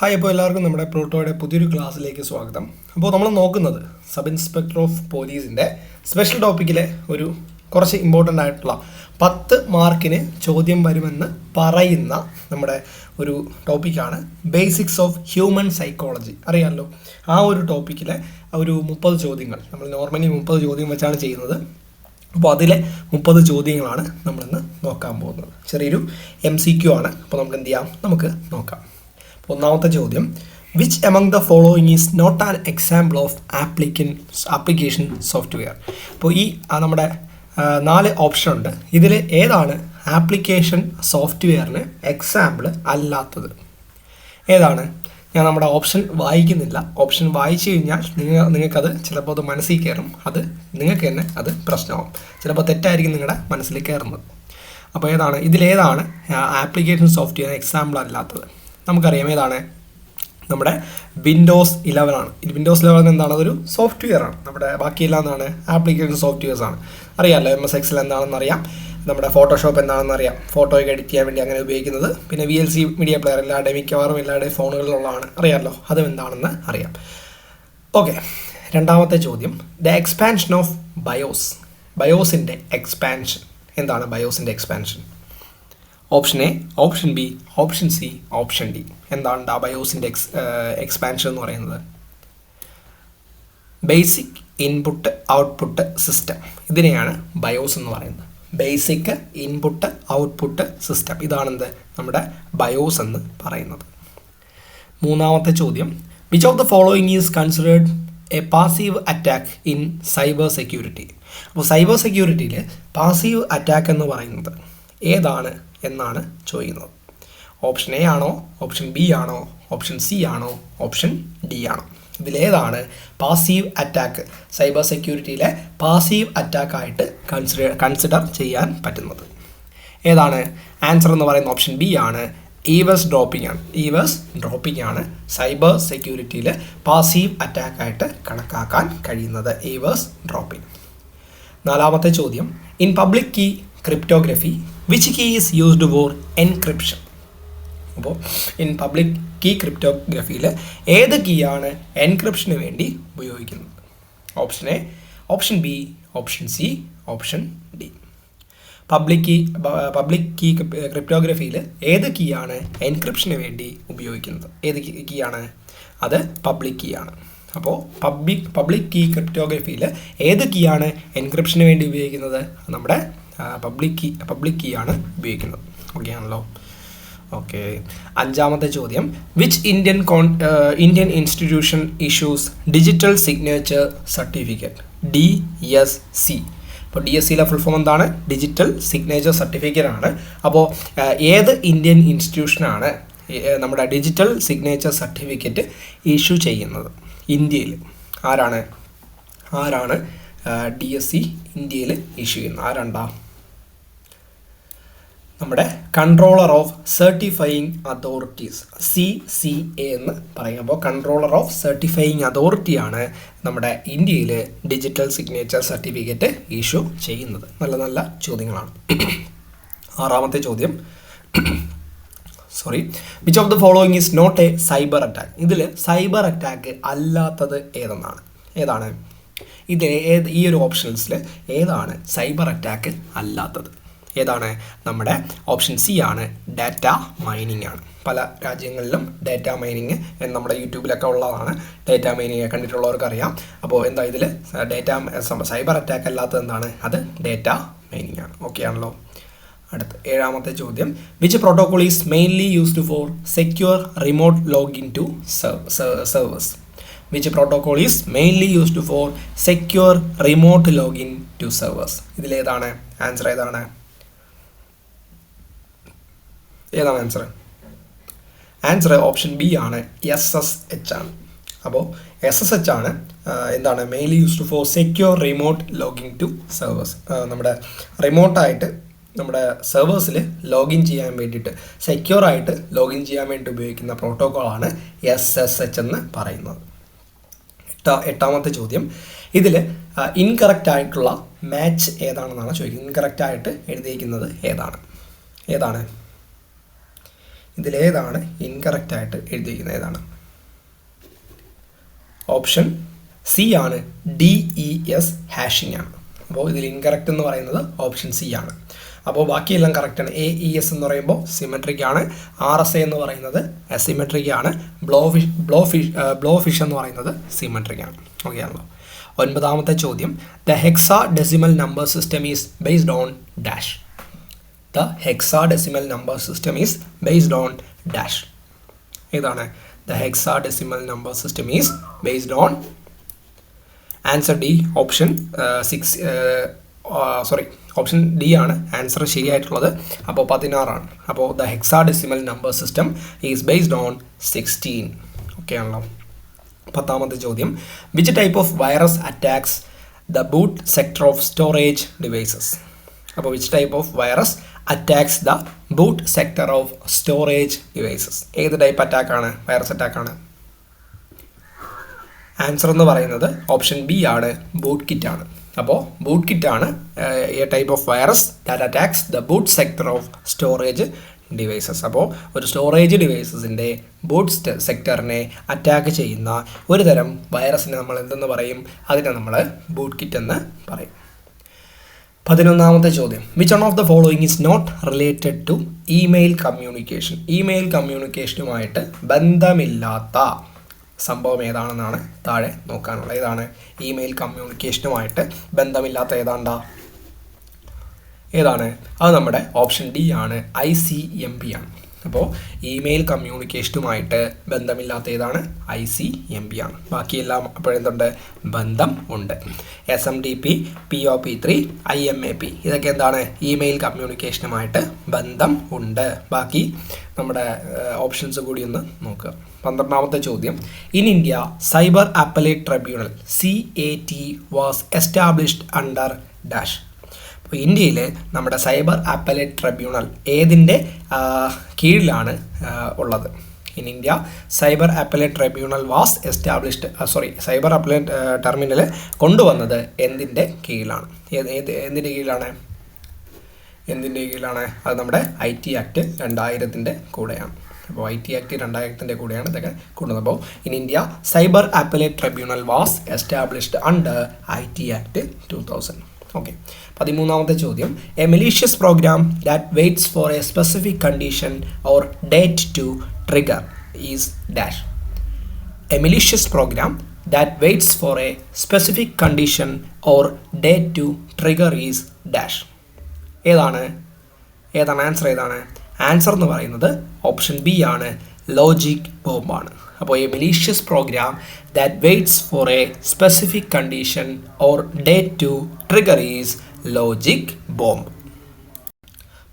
Hi അപ്പോൾ എല്ലാവർക്കും നമ്മുടെ പ്രോട്ടോയുടെ പുതിയൊരു ക്ലാസ്സിലേക്ക് സ്വാഗതം. അപ്പോൾ നമ്മൾ നോക്കുന്നത് സബ് ഇൻസ്പെക്ടർ ഓഫ് പോലീസിന്റെ സ്പെഷ്യൽ ടോപ്പിക്കിലെ ഒരു കുറച്ച് ഇമ്പോർട്ടന്റ് ആയിട്ടുള്ള പത്ത് മാർക്കിന് ചോദ്യം വരുമെന്ന് പറയുന്ന നമ്മുടെ ഒരു ടോപ്പിക്കാണ് ബേസിക്സ് ഓഫ് ഹ്യൂമൻ സൈക്കോളജി. അറിയാമല്ലോ ആ ഒരു ടോപ്പിക്കിലെ ഒരു മുപ്പത് ചോദ്യങ്ങൾ നമ്മൾ നോർമലി മുപ്പത് ചോദ്യം വെച്ചാണ് ചെയ്യുന്നത്. അപ്പോൾ അതിലെ മുപ്പത് ചോദ്യങ്ങളാണ് നമ്മളിന്ന് നോക്കാൻ പോകുന്നത്. ചെറിയൊരു എം സി ക്യു ആണ്. അപ്പോൾ നമുക്ക് എന്ത് ചെയ്യാം? നമുക്ക് നോക്കാം. ഒന്നാമത്തെ ചോദ്യം. Which among the following is not an example of applicant application software അപ്പോൾ ഈ നമ്മുടെ നാല് ഓപ്ഷൻ ഉണ്ട്. ഇതിൽ ഏതാണ് ആപ്ലിക്കേഷൻ സോഫ്റ്റ്വെയറിന് എക്സാമ്പിൾ അല്ലാത്തത്? ഏതാണ്? ഞാൻ നമ്മുടെ ഓപ്ഷൻ വായിക്കുന്നില്ല. ഓപ്ഷൻ വായിച്ചു കഴിഞ്ഞാൽ നിങ്ങൾ നിങ്ങൾക്കത് ചിലപ്പോൾ അത് മനസ്സിൽ കയറും. അത് നിങ്ങൾക്ക് തന്നെ അത് പ്രശ്നമാവും. ചിലപ്പോൾ തെറ്റായിരിക്കും നിങ്ങളുടെ മനസ്സിൽ കയറുന്നത്. അപ്പോൾ ഏതാണ്? ഇതിലേതാണ് ആപ്ലിക്കേഷൻ സോഫ്റ്റ്വെയർ എക്സാമ്പിൾ അല്ലാത്തത്. നമുക്കറിയാം ഏതാണ്? നമ്മുടെ വിൻഡോസ് ഇലവൻ ആണ്. വിൻഡോസ് ഇലവൻ എന്താണ്? അതൊരു സോഫ്റ്റ്വെയർ ആണ്. നമ്മുടെ ബാക്കിയെല്ലാം എന്താണ്? ആപ്ലിക്കേഷൻ സോഫ്റ്റ്വെയർസ് ആണ്. അറിയാമല്ലോ എം എസ് എക്സൽ എന്താണെന്ന് അറിയാം. നമ്മുടെ ഫോട്ടോഷോപ്പ് എന്താണെന്ന് അറിയാം. ഫോട്ടോയൊക്കെ എഡിറ്റ് ചെയ്യാൻ വേണ്ടി അങ്ങനെ ഉപയോഗിക്കുന്നത്. പിന്നെ V L C media player എല്ലാവരുടെയും മിക്കവാറും എല്ലാവരുടെയും ഫോണുകളിലുള്ളതാണ്. അറിയാമല്ലോ അതും എന്താണെന്ന് അറിയാം. ഓക്കെ രണ്ടാമത്തെ ചോദ്യം. ദ എക്സ്പാൻഷൻ ഓഫ് ബയോസ് ബയോസിന്റെ എക്സ്പാൻഷൻ എന്താണ് ബയോസിന്റെ expansion option A option B option C option D. എന്താണ് ഡാബയോസിന്റെ ബയോസിന്റെ എക്സ് എക്സ്പാൻഷൻ എന്ന് പറയുന്നത്? ബേസിക് ഇൻപുട്ട് ഔട്ട്പുട്ട് സിസ്റ്റം ഇതിനെയാണ് ബയോസ് എന്ന് പറയുന്നത്. ബേസിക് ഇൻപുട്ട് ഔട്ട്പുട്ട് സിസ്റ്റം ഇതാണെന്ത്? നമ്മുടെ ബയോസ് എന്ന് പറയുന്നത്. മൂന്നാമത്തെ ചോദ്യം. Which of the following is considered a passive attack in cyber security അപ്പോൾ സൈബർ സെക്യൂരിറ്റിയിൽ പാസീവ് അറ്റാക്ക് എന്ന് പറയുന്നത് ഏതാണ്? എന്നാണ് ചോദിക്കുന്നത്. ഓപ്ഷൻ എ ആണോ? ഓപ്ഷൻ ബി ആണോ? ഓപ്ഷൻ സി ആണോ? ഓപ്ഷൻ ഡി ആണോ. ഇതിലേതാണ് പാസീവ് അറ്റാക്ക് സൈബർ സെക്യൂരിറ്റിയിലെ പാസീവ് അറ്റാക്കായിട്ട് കൺസിഡർ കൺസിഡർ ചെയ്യാൻ പറ്റുന്നത്. ഏതാണ്? ആൻസർ എന്ന് പറയുന്ന ഓപ്ഷൻ ബി ആണ്. ഈവസ് ഡ്രോപ്പിംഗ് ആണ്. ഈവസ് ഡ്രോപ്പിംഗ് ആണ് സൈബർ സെക്യൂരിറ്റിയിൽ പാസീവ് അറ്റാക്കായിട്ട് കണക്കാക്കാൻ കഴിയുന്നത്. ഈവസ് ഡ്രോപ്പിംഗ് നാലാമത്തെ ചോദ്യം. In public key cryptography which key is used for encryption അപ്പോൾ ഇൻ പബ്ലിക് കീ ക്രിപ്റ്റോഗ്രഫിയിൽ ഏത് കീയാണ് എൻക്രിപ്ഷന് വേണ്ടി ഉപയോഗിക്കുന്നത്? Option A option B option C option D public key public key ക്രിപ്റ്റോഗ്രഫിയിൽ ഏത് കീയാണ് എൻക്രിപ്ഷന് വേണ്ടി ഉപയോഗിക്കുന്നത്? ഏത് കീ ആണ്? അത് പബ്ലിക് കീ ആണ്. അപ്പോൾ പബ്ലിക് പബ്ലിക് കീ ക്രിപ്റ്റോഗ്രഫിയിൽ ഏത് കീയാണ് എൻക്രിപ്ഷന് വേണ്ടി ഉപയോഗിക്കുന്നത്? നമ്മുടെ പബ്ലിക് കീ പബ്ലിക് കീ ആണ് ഉപയോഗിക്കുന്നത്. ഓക്കെ ആണല്ലോ. ഓക്കെ അഞ്ചാമത്തെ ചോദ്യം. Which Indian con Indian institution issues digital signature certificate D S C അപ്പോൾ ഡി എസ് സിയിലെ ഫുൾ ഫോം എന്താണ്? ഡിജിറ്റൽ സിഗ്നേച്ചർ സർട്ടിഫിക്കറ്റ് ആണ്. അപ്പോൾ ഏത് ഇന്ത്യൻ ഇൻസ്റ്റിറ്റ്യൂഷനാണ് നമ്മുടെ ഡിജിറ്റൽ സിഗ്നേച്ചർ സർട്ടിഫിക്കറ്റ് ഇഷ്യൂ ചെയ്യുന്നത്? ഇന്ത്യയിൽ. ആരാണ്? ആരാണ് ഡി എസ് സി ഇന്ത്യയിൽ ഇഷ്യൂ ചെയ്യുന്നത്? ആരാണ്ടാ? നമ്മുടെ controller of certifying authorities C C A എന്ന് പറയും അപ്പോൾ കൺട്രോളർ ഓഫ് സർട്ടിഫൈയിങ് അതോറിറ്റിയാണ് നമ്മുടെ ഇന്ത്യയിൽ ഡിജിറ്റൽ സിഗ്നേച്ചർ സർട്ടിഫിക്കറ്റ് ഇഷ്യൂ ചെയ്യുന്നത്. നല്ല നല്ല ചോദ്യങ്ങളാണ്. ആറാമത്തെ ചോദ്യം. Sorry which of the following is not a cyber attack ഇതിൽ സൈബർ അറ്റാക്ക് അല്ലാത്തത് ഏതെന്നാണ്? ഏതാണ്? ഇത് ഏത് ഈ ഒരു ഓപ്ഷൻസിൽ ഏതാണ് സൈബർ അറ്റാക്ക് അല്ലാത്തത്? ഏതാണ്? നമ്മുടെ ഓപ്ഷൻ സി ആണ്. ഡാറ്റ മൈനിങ് ആണ്. പല രാജ്യങ്ങളിലും ഡാറ്റ മൈനിങ് നമ്മുടെ യൂട്യൂബിലൊക്കെ ഉള്ളതാണ്. ഡാറ്റ മൈനിങ് കണ്ടിട്ടുള്ളവർക്ക് അറിയാം. അപ്പോൾ എന്താ ഇതിൽ ഡാറ്റ സൈബർ അറ്റാക്ക് അല്ലാത്തത് എന്താണ്? അത് ഡാറ്റ മൈനിങ് ആണ്. ഓക്കെ ആണല്ലോ. അടുത്ത ഏഴാമത്തെ ചോദ്യം. Which protocol is mainly used for secure remote login to servers which protocol is mainly used for secure remote login to servers ഇതിലേതാണ്? ആൻസർ ഏതാണ്? ഏതാണ് ആൻസർ ആൻസർ ഓപ്ഷൻ ബി ആണ് എസ് എസ് എച്ച് ആണ്. അപ്പോൾ എസ് എസ് എച്ച് ആണ് എന്താണ് mainly used for secure remote login to servers നമ്മുടെ റിമോട്ടായിട്ട് നമ്മുടെ സെർവേഴ്സിൽ ലോഗിൻ ചെയ്യാൻ വേണ്ടിയിട്ട് സെക്യൂർ ആയിട്ട് ലോഗിൻ ചെയ്യാൻ വേണ്ടി ഉപയോഗിക്കുന്ന പ്രോട്ടോക്കോളാണ് എസ് എസ് എച്ച് എന്ന് പറയുന്നത്. എട്ടാ എട്ടാമത്തെ ചോദ്യം. ഇതിൽ ഇൻകറക്റ്റ് ആയിട്ടുള്ള മാച്ച് ഏതാണെന്നാണ് ചോദിക്കുന്നത്. ഇൻകറക്റ്റ് ആയിട്ട് എഴുതിയിരിക്കുന്നത് ഏതാണ്? ഏതാണ്? ഇതിലേതാണ് ഇൻകറക്റ്റ് ആയിട്ട് എഴുതിയിരിക്കുന്നത് ഏതാണ് ഓപ്ഷൻ സി ആണ് ഡി ഇ എസ് ഹാഷിംഗ് ആണ്. അപ്പോൾ ഇതിൽ ഇൻകറക്റ്റ് എന്ന് പറയുന്നത് ഓപ്ഷൻ സി ആണ്. അപ്പോൾ ബാക്കിയെല്ലാം ആണ്. എ ഇ എസ് എന്ന് പറയുമ്പോൾ സിമെട്രിക് ആണ്. ആർ എസ് എ എന്ന് പറയുന്നത് അസിമെട്രിക് ആണ്. Blowfish blowfish blowfish എന്ന് പറയുന്നത് സിമെട്രിക് ആണ്. ഓക്കെ ആണല്ലോ. ഒൻപതാമത്തെ ചോദ്യം. The hexadecimal number system is based on dash the hexadecimal number system is based on dash ഏതാണ് the hexadecimal number system is based on answer D option six sorry option D ആണ് answer ശരിയായിട്ടുള്ളത്. അപ്പോൾ പതിനാറാണ്. അപ്പോൾ the hexadecimal number system is based on sixteen okay ആണല്ലോ. പത്താമത്തെ ചോദ്യം. Which type of virus attacks the boot sector of storage devices അപ്പോൾ which type of virus attacks the boot sector of storage devices ഏത് type അറ്റാക്കാണ് virus അറ്റാക്കാണ് answer എന്ന് പറയുന്നത് option B ആണ് ബൂട്ട് കിറ്റ് ആണ്. അപ്പോൾ ബൂട്ട് കിറ്റ് ആണ് a type of virus that attacks the boot sector of storage devices അപ്പോൾ ഒരു സ്റ്റോറേജ് ഡിവൈസസിന്റെ ബൂട്ട് സെക്ടറിനെ അറ്റാക്ക് ചെയ്യുന്ന ഒരു തരം വൈറസിനെ നമ്മൾ എന്തെന്ന് പറയും? അതിനെ നമ്മൾ ബൂട്ട് കിറ്റ് എന്ന് പറയും. പതിനൊന്നാമത്തെ ചോദ്യം. Which one of the following is not related to email communication email കമ്മ്യൂണിക്കേഷനുമായിട്ട് ബന്ധമില്ലാത്ത സംഭവം ഏതാണെന്നാണ് താഴെ നോക്കാനുള്ളത്. ഏതാണ്? ഇമെയിൽ കമ്മ്യൂണിക്കേഷനുമായിട്ട് ബന്ധമില്ലാത്ത ഏതാണ്ടാ? ഏതാണ്? അത് നമ്മുടെ ഓപ്ഷൻ ഡി ആണ്. ഐ സി എം പി ആണ്. അപ്പോൾ ഇമെയിൽ കമ്മ്യൂണിക്കേഷനുമായിട്ട് ബന്ധമില്ലാത്ത ഏതാണ് ഐ സി എം പി ആണ്. ബാക്കിയെല്ലാം അപ്പോഴെന്തുണ്ട്? ബന്ധം ഉണ്ട്. S M T P P O P three I M A P ഇതൊക്കെ എന്താണ്? ഇമെയിൽ കമ്മ്യൂണിക്കേഷനുമായിട്ട് ബന്ധം ഉണ്ട്. ബാക്കി നമ്മുടെ ഓപ്ഷൻസ് കൂടി ഒന്ന് നോക്കുക. പന്ത്രണ്ടാമത്തെ ചോദ്യം. In India cyber appellate tribunal C A T was established under dash അപ്പോൾ ഇന്ത്യയിൽ നമ്മുടെ സൈബർ അപ്പലേറ്റ് ട്രിബ്യൂണൽ ഏതിന്റെ കീഴിലാണ് ഉള്ളത്? In India cyber appellate tribunal was established sorry cyber appellate terminal കൊണ്ടുവന്നത് എന്തിന്റെ കീഴിലാണ്? ഏത് എന്തിന്റെ കീഴിലാണ്? എന്തിന്റെ കീഴിലാണ്? അത് നമ്മുടെ ഐ ടി ആക്ട് രണ്ടായിരത്തിന്റെ കൂടെയാണ്. അപ്പോൾ ഐ ടി ആക്ട് രണ്ടായിരത്തിന്റെ കൂടെയാണ് ഇതൊക്കെ കൊണ്ടുവന്നത്. അപ്പോൾ in India cyber appellate tribunal was established under I T act two thousand. Okay. പതിമൂന്നാമത്തെ ചോദ്യം. A malicious program that waits for a specific condition or date to trigger is dash a malicious program that waits for a specific condition or date to trigger is dash ഏതാണ്? ഏതാണ് answer ഏതാണ്? Answer എന്ന് പറയുന്നത് option B ആണ്. Logic ബോംബാണ് അപ്പോൾ a malicious program that waits for a specific condition or date to trigger is logic bomb.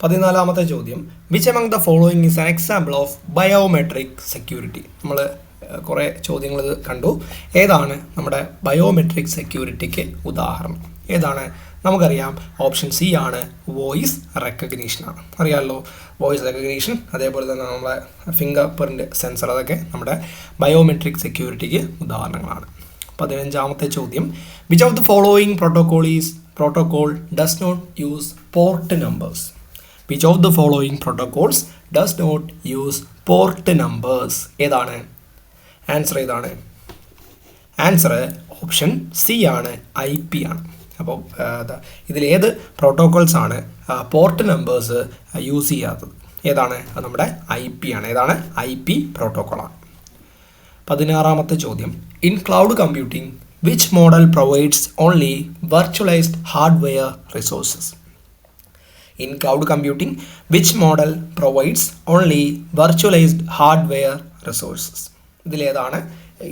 പതിനാലാമത്തെ ചോദ്യം. Which among the following is an example of biometric security നമ്മൾ കുറേ ചോദ്യങ്ങൾ കണ്ടു. ഏതാണ് നമ്മുടെ ബയോമെട്രിക് സെക്യൂരിറ്റിക്ക് ഉദാഹരണം? ഏതാണ്? നമുക്കറിയാം ഓപ്ഷൻ സി ആണ് വോയിസ് റെക്കഗ്നീഷനാണ് അറിയാമല്ലോ വോയിസ് റെക്കഗ്നീഷൻ അതേപോലെ തന്നെ നമ്മുടെ ഫിംഗർ പ്രിന്റ് സെൻസർ അതൊക്കെ നമ്മുടെ ബയോമെട്രിക് സെക്യൂരിറ്റിക്ക് ഉദാഹരണങ്ങളാണ്. പതിനഞ്ചാമത്തെ ചോദ്യം. Which of the following protocol is protocol does not use port numbers. Which of the following protocols does not use port numbers? ഏതാണ്? ആൻസർ ഏതാണ്? ആൻസർ ഓപ്ഷൻ സി ആണ് ഐ പി ആണ്. അപ്പോൾ ഇതിലേത് പ്രോട്ടോകോൾസ് ആണ് പോർട്ട് നമ്പേഴ്സ് യൂസ് ചെയ്യാത്തത്? ഏതാണ്? അത് നമ്മുടെ ഐ പി ആണ്. ഏതാണ്? ഐ പി പ്രോട്ടോകോളാണ് പതിനാറാമത്തെ ചോദ്യം. In cloud computing which model provides only virtualized hardware resources in cloud computing which model provides only virtualized hardware resources ഇതിലേതാണ്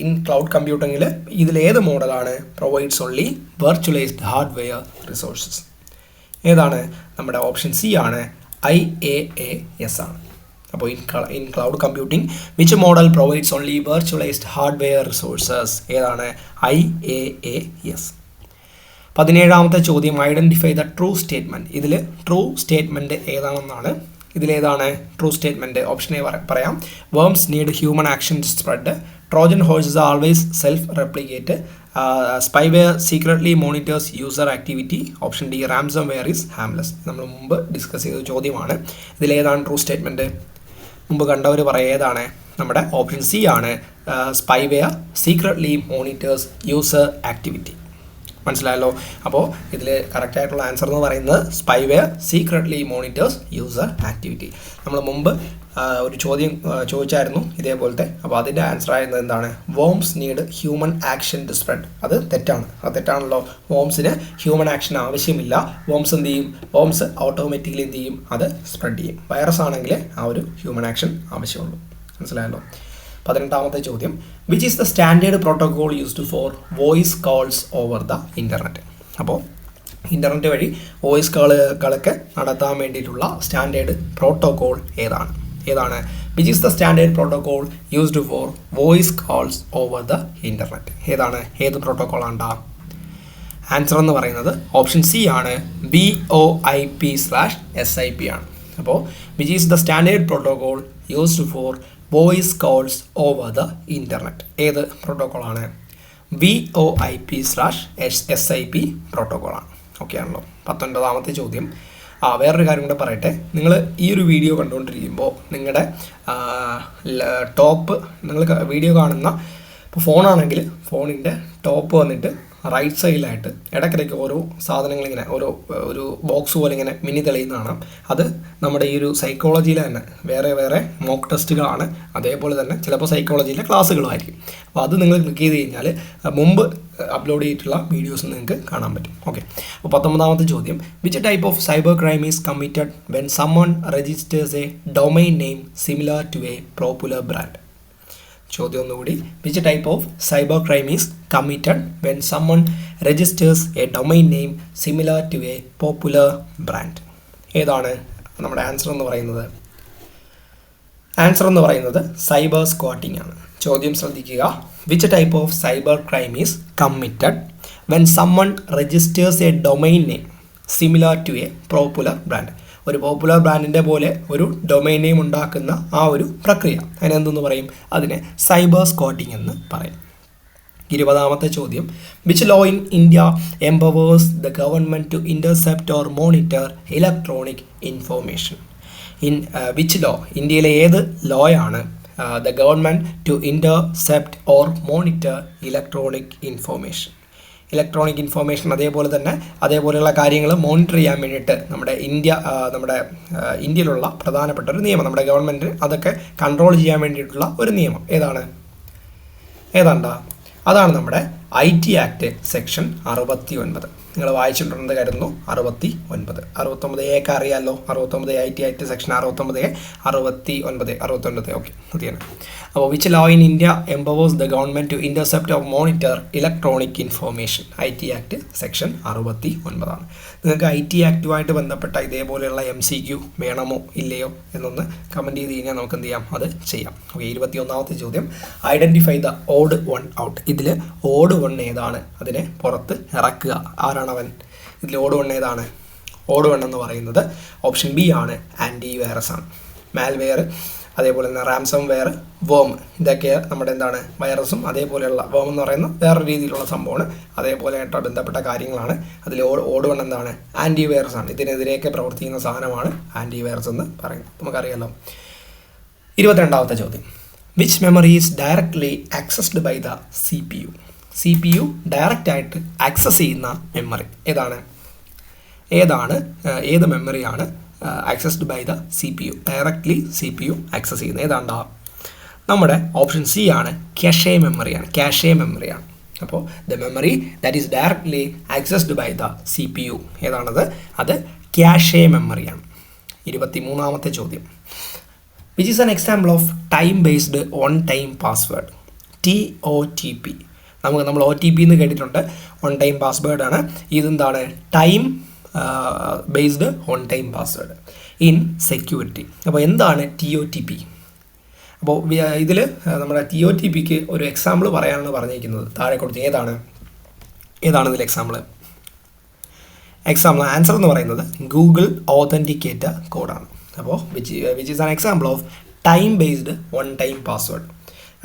ഇൻ ക്ലൗഡ് കമ്പ്യൂട്ടിങ്ങിൽ ഇതിലേത് മോഡലാണ് provides only virtualized hardware resources ഏതാണ്? നമ്മുടെ ഓപ്ഷൻ സി ആണ് ഐ എ എ എസ് ആണ്. അപ്പോൾ in in cloud computing which model provides only virtualized hardware resources ഏതാണ്? ഐ എ എ എസ് പതിനേഴാമത്തെ ചോദ്യം ഐഡന്റിഫൈ ദ ട്രൂ സ്റ്റേറ്റ്മെന്റ് ഇതിൽ ട്രൂ സ്റ്റേറ്റ്മെന്റ് ഏതാണെന്നാണ്. ഇതിലേതാണ് ട്രൂ സ്റ്റേറ്റ്മെന്റ് ഓപ്ഷനെ പറയാം. Worms need human action spread trojan horses always self replicate spyware secretly monitors user activity option D ransomware is harmless നമ്മൾ മുമ്പ് discuss ചെയ്ത ചോദ്യമാണ്. ഇതിലേതാണ് ട്രൂ സ്റ്റേറ്റ്മെന്റ് മുമ്പ് കണ്ടവർ പറയേതാണ് നമ്മുടെ ഓപ്ഷൻ സി ആണ് spyware secretly monitors user activity മനസ്സിലായല്ലോ? അപ്പോൾ ഇതിൽ കറക്റ്റ് ആയിട്ടുള്ള ആൻസർ എന്ന് പറയുന്നത് spyware secretly monitors user activity നമ്മൾ മുമ്പ് ഒരു ചോദ്യം ചോദിച്ചായിരുന്നു ഇതേപോലത്തെ. അപ്പോൾ അതിന്റെ ആൻസർ ആയിരുന്നത് എന്താണ്? Worms need human action to spread അത് തെറ്റാണ്. അത് തെറ്റാണല്ലോ. വോംസിന് ഹ്യൂമൻ ആക്ഷൻ ആവശ്യമില്ല. വോംസ് എന്ത് ചെയ്യും? വോംസ് ഓട്ടോമാറ്റിക്കലി എന്ത് ചെയ്യും? അത് സ്പ്രെഡ് ചെയ്യും. വൈറസ് ആണെങ്കിൽ ആ ഒരു ഹ്യൂമൻ ആക്ഷൻ ആവശ്യമുള്ളൂ. മനസ്സിലായല്ലോ? പതിനെട്ടാമത്തെ ചോദ്യം. Which is the standard protocol used for voice calls over the internet അപ്പോൾ ഇന്റർനെറ്റ് വഴി വോയിസ് കോളുകളൊക്കെ നടത്താൻ വേണ്ടിയിട്ടുള്ള സ്റ്റാൻഡേർഡ് പ്രോട്ടോകോൾ ഏതാണ്? ഏതാണ്? Which is the standard protocol used for voice calls over the internet ഏതാണ്? ഏത് പ്രോട്ടോകോൾ ആണ്ടാ? ആൻസർ എന്ന് പറയുന്നത് ഓപ്ഷൻ സി ആണ്. B O I P slash S I P ആണ്. അപ്പോൾ which is the standard protocol used for voice calls over the internet ഏത് പ്രോട്ടോക്കോളാണ് V O I P slash S S I P പ്രോട്ടോക്കോളാണ് okay ആണല്ലോ. പത്തൊൻപതാമത്തെ ചോദ്യം. ആ വേറൊരു കാര്യം കൂടെ പറയട്ടെ. നിങ്ങൾ ഈ ഒരു വീഡിയോ കണ്ടുകൊണ്ടിരിക്കുമ്പോൾ നിങ്ങളുടെ ടോപ്പ് നിങ്ങൾ വീഡിയോ കാണുന്ന ഇപ്പോൾ ഫോണാണെങ്കിൽ ഫോണിന്റെ ടോപ്പ് വന്നിട്ട് റൈറ്റ് സൈഡിലായിട്ട് ഇടയ്ക്കിടയ്ക്ക് ഓരോ സാധനങ്ങൾ ഇങ്ങനെ ഓരോ ഒരു ബോക്സ് പോലെ ഇങ്ങനെ മിനി തെളിയുന്ന കാണാം അത് നമ്മുടെ ഈ ഒരു സൈക്കോളജിയിൽ തന്നെ വേറെ വേറെ മോക്ക് ടെസ്റ്റുകളാണ് അതേപോലെ തന്നെ ചിലപ്പോൾ സൈക്കോളജിയിലെ ക്ലാസ്സുകളായിരിക്കും അപ്പോൾ അത് നിങ്ങൾ ക്ലിക്ക് ചെയ്ത് കഴിഞ്ഞാൽ മുമ്പ് അപ്ലോഡ് ചെയ്തിട്ടുള്ള വീഡിയോസ് നിങ്ങൾക്ക് കാണാൻ പറ്റും. ഓക്കെ അപ്പോൾ പത്തൊമ്പതാമത്തെ ചോദ്യം. Which type of cyber crime is committed when someone registers a domain name similar to a popular brand ചോദ്യം ഒന്നുകൂടി. Which type of cyber crime is committed when someone registers a domain name similar to a popular brand ഏതാണ് നമ്മുടെ answer എന്ന് പറയുന്നത്? Answer എന്ന് പറയുന്നത് cyber squatting ആണ്. ചോദ്യം ശ്രദ്ധിക്കുക. Which type of cyber crime is committed when someone registers a domain name similar to a popular brand ഒരു പോപ്പുലർ ബ്രാൻഡിന്റെ പോലെ ഒരു ഡൊമൈൻ നെയിം ഉണ്ടാക്കുന്ന ആ ഒരു പ്രക്രിയ. അതിനെന്തെന്ന് പറയും? അതിനെ സൈബർ സ്കോട്ടിംഗ് എന്ന് പറയും. ഇരുപതാമത്തെ ചോദ്യം. Which law in India empowers the government to intercept or monitor electronic information in which law ഇന്ത്യയിലെ ഏത് ലോയാണ് the government to intercept or monitor electronic information electronic information അതേപോലെ തന്നെ അതേപോലെയുള്ള കാര്യങ്ങൾ മോണിറ്റർ ചെയ്യാൻ വേണ്ടിയിട്ട് നമ്മുടെ ഇന്ത്യ നമ്മുടെ ഇന്ത്യയിലുള്ള പ്രധാനപ്പെട്ട ഒരു നിയമം നമ്മുടെ ഗവൺമെന്റ് അതൊക്കെ കൺട്രോൾ ചെയ്യാൻ വേണ്ടിയിട്ടുള്ള ഒരു നിയമം. ഏതാണ്? ഏതാണ്ടാ? അതാണ് നമ്മുടെ ഐ ടി ആക്ട് സെക്ഷൻ അറുപത്തി ഒൻപത് നിങ്ങൾ വായിച്ചിട്ടുണ്ടെന്ന് കരുതുന്നു. അറുപത്തി ഒൻപത് അറുപത്തൊമ്പത് എക്ക് അറിയാമല്ലോ അറുപത്തൊമ്പത് I T I T section അറുപത്തൊമ്പത് എ അറുപത്തി ഒൻപത് അറുപത്തൊൻപത്. ഓക്കെ മതിയാണ് അപ്പോൾ which law in India empowers the government to intercept of monitor electronic information I T act section അറുപത്തി ഒൻപതാണ് നിങ്ങൾക്ക് ഐ ടി ആക്റ്റുമായിട്ട് ബന്ധപ്പെട്ട ഇതേപോലെയുള്ള എം സി ക്യു വേണമോ ഇല്ലയോ എന്നൊന്ന് കമന്റ് ചെയ്ത് കഴിഞ്ഞാൽ നമുക്ക് എന്ത് ചെയ്യാം? അത് ചെയ്യാം. ഓക്കെ ഇരുപത്തി ഒന്നാമത്തെ ചോദ്യം. Identify the odd one out ഇതിൽ ഓഡ് വൺ ഏതാണ്? അതിനെ പുറത്ത് ഇറക്കുക. ആരാണവൻ ഇതിൽ ഓഡ് വൺ ഏതാണ്? ഓഡ് വൺ എന്ന് പറയുന്നത് ഓപ്ഷൻ ബി ആണ്. ആന്റി വൈറസ് ആണ്. മാൽവെയർ അതേപോലെ തന്നെ റാംസം വെയർ വേം ഇതൊക്കെ നമ്മുടെ എന്താണ് വൈറസും അതേപോലെയുള്ള വോം എന്ന് പറയുന്ന വേറെ രീതിയിലുള്ള സംഭവമാണ്. അതേപോലെ ആയിട്ട് ബന്ധപ്പെട്ട കാര്യങ്ങളാണ്. അതിൽ ഓട് വൺ എന്താണ്? ആന്റി വൈറസ് ആണ്. ഇതിനെതിരെയൊക്കെ പ്രവർത്തിക്കുന്ന സാധനമാണ് ആന്റി വൈറസ് എന്ന് പറയുന്നത്. നമുക്കറിയാലോ. ഇരുപത്തിരണ്ടാമത്തെ ചോദ്യം. Which memory is directly accessed by the C P U C P U direct ആയിട്ട് ആക്സസ് ചെയ്യുന്ന മെമ്മറി ഏതാണ്? ഏതാണ് ഏത് മെമ്മറിയാണ് accessed by the C P U directly C P U access ചെയ്യുന്നത്. ഏതാണ്ടാ? നമ്മുടെ ഓപ്ഷൻ സി ആണ് ക്യാഷേ മെമ്മറിയാണ് ക്യാഷേ മെമ്മറിയാണ് അപ്പോൾ the memory that is directly accessed by the C P U ഏതാണത്? അത് ക്യാഷേ മെമ്മറിയാണ് ഇരുപത്തി മൂന്നാമത്തെ ചോദ്യം. Which is an example of time based on time password T O T P നമുക്ക് നമ്മൾ ഒ ടി പി എന്ന് കേട്ടിട്ടുണ്ട്. ഓൺ ടൈം പാസ്വേഡാണ് ഇതെന്താണ്? Time based one time password in security അപ്പോൾ എന്താണ് ടി ഒ ടി പി അപ്പോൾ ഇതിൽ നമ്മുടെ ടി ഒ ടി പിക്ക് ഒരു എക്സാമ്പിൾ പറയാനാണ് പറഞ്ഞിരിക്കുന്നത്. താഴെ കൊടുത്ത് ഏതാണ്? ഏതാണ് ഇതിൽ എക്സാമ്പിൾ എക്സാമ്പിൾ ആൻസർ എന്ന് പറയുന്നത് ഗൂഗിൾ ഓതന്റിക്കേറ്റ കോഡാണ് അപ്പോൾ which which is an example of time based one time password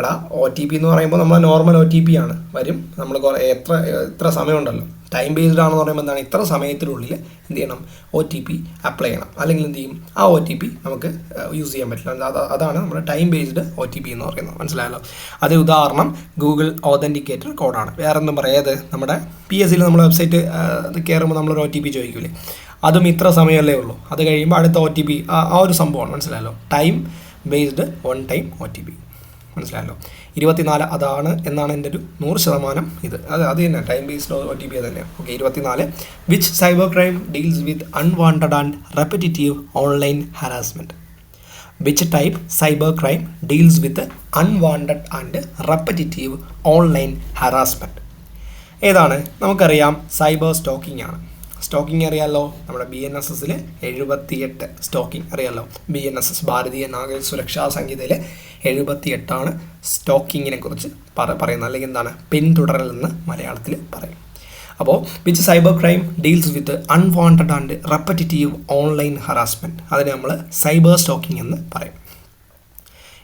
എടാ ഒ ടി പി എന്ന് പറയുമ്പോൾ നമ്മൾ നോർമൽ ഒ ടി പി ആണ്. വരും. നമ്മൾ കുറേ എത്ര എത്ര സമയമുണ്ടല്ലോ. ടൈം ബേസ്ഡ് ആണെന്ന് പറയുമ്പോൾ എന്താണ്? ഇത്ര സമയത്തിനുള്ളിൽ എന്ത് ചെയ്യണം? ഒ ടി പി അപ്ലൈ ചെയ്യണം. അല്ലെങ്കിൽ എന്ത് ചെയ്യും? ആ ഒ ടി പി നമുക്ക് യൂസ് ചെയ്യാൻ പറ്റില്ല. അത് അതാണ് നമ്മുടെ time based O T P എന്ന് പറയുന്നത്. മനസ്സിലായല്ലോ? അത് ഉദാഹരണം ഗൂഗിൾ ഓതന്റിക്കേറ്റർ കോഡാണ് വേറെ ഒന്നും പറയാതെ നമ്മുടെ പി എസ് സിയിൽ നമ്മൾ വെബ്സൈറ്റ് കയറുമ്പോൾ നമ്മളൊരു ഒ ടി പി ചോദിക്കൂലേ? അതും ഇത്ര സമയമല്ലേ ഉള്ളൂ. അത് കഴിയുമ്പോൾ അടുത്ത ഒ ടി പി ആ ഒരു സംഭവമാണ്. മനസ്സിലായല്ലോ? Time based one time O T P മനസ്സിലായല്ലോ. ഇരുപത്തിനാല് അതാണ് എന്നാണ് എന്റെ ഒരു നൂറ് ശതമാനം ഇത്. അത് അത് തന്നെ time based O T P തന്നെയാണ് ഓക്കെ ഇരുപത്തിനാല്. Which cyber crime deals with unwanted and repetitive online harassment which type cyber crime deals with unwanted and repetitive online harassment ഏതാണ്? നമുക്കറിയാം സൈബർ സ്റ്റോക്കിംഗ് ആണ്. സ്റ്റോക്കിംഗ് അറിയാമല്ലോ നമ്മുടെ ബി എൻ എസ് എസിൽ എഴുപത്തിയെട്ട് stocking അറിയാമല്ലോ ബി എൻ എസ് എസ് ഭാരതീയ നാഗരിക സുരക്ഷാ സംഹിതയിൽ എഴുപത്തിയെട്ടാണ് സ്റ്റോക്കിങ്ങിനെ കുറിച്ച് പറ പറയുന്നത്. അല്ലെങ്കിൽ എന്താണ്? പിന്തുടരൽ എന്ന് മലയാളത്തിൽ പറയും. അപ്പോൾ which cyber crime deals with unwanted and repetitive online harassment അതിനെ നമ്മൾ സൈബർ സ്റ്റോക്കിംഗ് എന്ന് പറയും.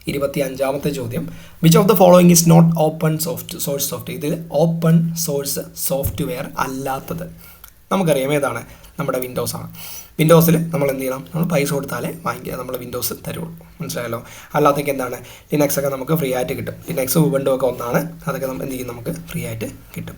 ഇരുപത്തി അഞ്ചാമത്തെ ചോദ്യം. Which of the following is not open soft source soft ഇതിൽ ഓപ്പൺ സോഴ്സ് സോഫ്റ്റ്വെയർ അല്ലാത്തത്. നമുക്കറിയാം ഏതാണ് നമ്മുടെ വിൻഡോസ് ആണ്. വിൻഡോസിൽ നമ്മൾ എന്ത് ചെയ്യണം? നമ്മൾ പൈസ കൊടുത്താലേ വാങ്ങിക്കുക നമ്മൾ വിൻഡോസ് തരുള്ളൂ. മനസ്സിലായല്ലോ? അല്ലാത്തേക്ക് എന്താണ്? ലിനക്സ് ഒക്കെ നമുക്ക് ഫ്രീ ആയിട്ട് കിട്ടും. ലിനക്സ് ഉബണ്ടോ ഒക്കെ ഒന്നാണ്. അതൊക്കെ എന്ത് ചെയ്യും? നമുക്ക് ഫ്രീ ആയിട്ട് കിട്ടും.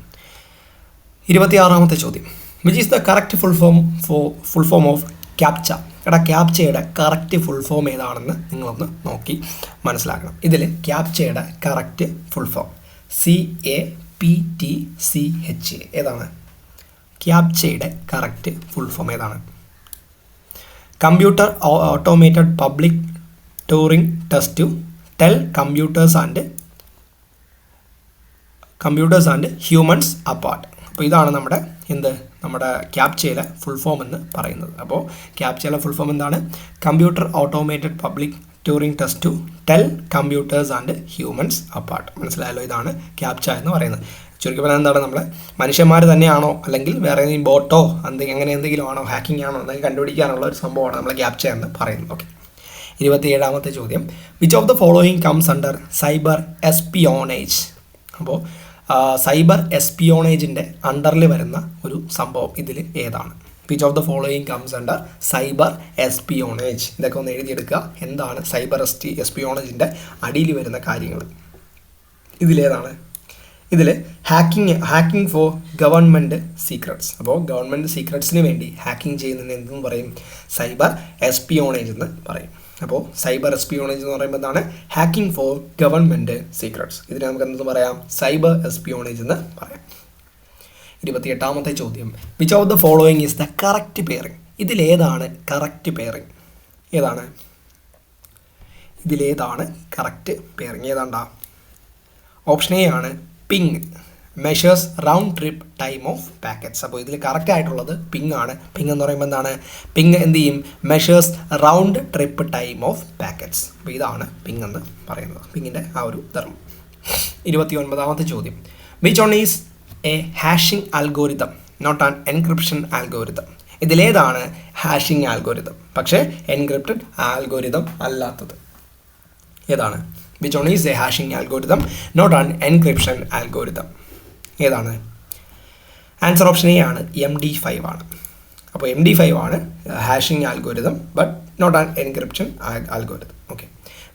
ഇരുപത്തിയാറാമത്തെ ചോദ്യം. Which is the correct full form for full form of captcha എടാ ക്യാപ്ചയുടെ കറക്റ്റ് ഫുൾ ഫോം ഏതാണെന്ന് നിങ്ങളൊന്ന് നോക്കി മനസ്സിലാക്കണം. ഇതിൽ ക്യാപ്ചയുടെ correct full form C A P T C H A ഏതാണ്? ക്യാപ്ചയുടെ കറക്റ്റ് ഫുൾ ഫോം ഏതാണ്? Computer automated public Turing test to tell computers and computers and humans apart അപ്പോൾ ഇതാണ് നമ്മുടെ എന്ത്? നമ്മുടെ ക്യാപ്ചയിലെ ഫുൾ ഫോം എന്ന് പറയുന്നത്. അപ്പോൾ ക്യാപ്ചയിലെ ഫുൾ ഫോം എന്താണ്? Computer automated public Turing test to tell computers and humans apart മനസ്സിലായല്ലോ ഇതാണ് ക്യാപ്ച എന്ന് പറയുന്നത്. ചുരുക്കി പറഞ്ഞാൽ എന്താണ് നമ്മളെ മനുഷ്യന്മാർ തന്നെയാണോ അല്ലെങ്കിൽ വേറെ ഏതെങ്കിലും ബോട്ടോ എന്തെങ്കിലും അങ്ങനെ എന്തെങ്കിലും ആണോ ഹാക്കിംഗ് ആണോ എന്തെങ്കിലും കണ്ടുപിടിക്കാനുള്ള ഒരു സംഭവമാണ് നമ്മൾ ക്യാപ്ചർ എന്ന് പറയുന്നത്. ഓക്കെ ഇരുപത്തിയേഴാമത്തെ ചോദ്യം. Which of the following comes under cyber espionage അപ്പോൾ സൈബർ എസ്പിയോണേജിന്റെ അണ്ടറിൽ വരുന്ന ഒരു സംഭവം ഇതിൽ ഏതാണ്? Which of the following comes under cyber espionage ഇതൊക്കെ ഒന്ന് എഴുതിയെടുക്കുക. എന്താണ് സൈബർ എസ് ടി എസ്പിയോണേജിന്റെ അടിയിൽ വരുന്ന കാര്യങ്ങൾ ഇതിലേതാണ്. ഇതിൽ hacking hacking for government secrets അപ്പോൾ ഗവൺമെന്റ് സീക്രട്സിന് വേണ്ടി ഹാക്കിംഗ് ചെയ്യുന്നതിന് എന്തെന്ന് പറയും? സൈബർ എസ്പിയോണേജ് എന്ന് പറയും. അപ്പോൾ സൈബർ എസ്പിയോണേജ് എന്ന് പറയുമ്പോൾ എന്താണ്? ഹാക്കിംഗ് ഫോർ ഗവൺമെന്റ് സീക്രട്സ് ഇതിന് നമുക്ക് എന്തെന്ന് പറയാം? സൈബർ എസ്പിയോണേജ് എന്ന് പറയാം. ഇരുപത്തിയെട്ടാമത്തെ ചോദ്യം. Which of the following is the correct pairing ഇതിലേതാണ് കറക്റ്റ് പെയറിങ് ഏതാണ്? ഇതിലേതാണ് കറക്റ്റ് പെയറിങ് ഏതാണ്ടാ? ഓപ്ഷൻ എ ആണ് ping measures round trip time of packets അപ്പോൾ ഇതിൽ കറക്റ്റ് ആയിട്ടുള്ളത് പിങ് ആണ്. പിങ് എന്ന് പറയുമ്പോൾ എന്താണ്? പിങ് എന്ത് ചെയ്യും? Measures round trip time of packets അപ്പോൾ ഇതാണ് പിങ് എന്ന് പറയുന്നത്. പിങ്ങിന്റെ ആ ഒരു ധർമ്മം. ഇരുപത്തി ഒൻപതാമത്തെ ചോദ്യം. Which one is a hashing algorithm not an encryption algorithm ഇതിലേതാണ് ഹാഷിംഗ് ആൽഗോരിതം പക്ഷേ എൻക്രിപ്റ്റഡ് ആൽഗോരിതം അല്ലാത്തത്. ഏതാണ്? Which one is a hashing algorithm not an encryption algorithm ഏതാണ്? ആൻസർ ഓപ്ഷൻ എ ആണ് എം ഡി ഫൈവ് ആണ്. അപ്പോൾ എം ഡി ഫൈവ് ആണ് hashing algorithm but not an encryption algorithm okay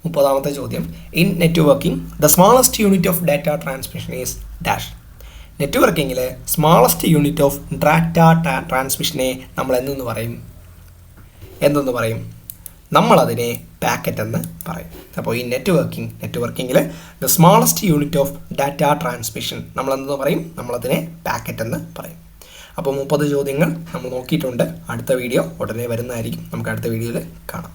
മുപ്പതാമത്തെ ചോദ്യം. In networking the smallest unit of data transmission is dash നെറ്റ്വർക്കിങ്ങിലെ smallest unit of data ട്രാൻസ്മിഷനെ നമ്മൾ എന്തെന്ന് പറയും? എന്തെന്ന് പറയും? നമ്മളതിനെ പാക്കറ്റ് എന്ന് പറയും. അപ്പോൾ ഈ networking നെറ്റ്വർക്കിങ്ങിൽ the smallest unit of data transmission നമ്മൾ എന്തെന്ന് പറയും? നമ്മളതിനെ പാക്കറ്റ് എന്ന് പറയും. അപ്പോൾ മുപ്പത് ചോദ്യങ്ങൾ നമ്മൾ നോക്കിയിട്ടുണ്ട്. അടുത്ത വീഡിയോ ഉടനെ വരുന്നതായിരിക്കും. നമുക്ക് അടുത്ത വീഡിയോയിൽ കാണാം.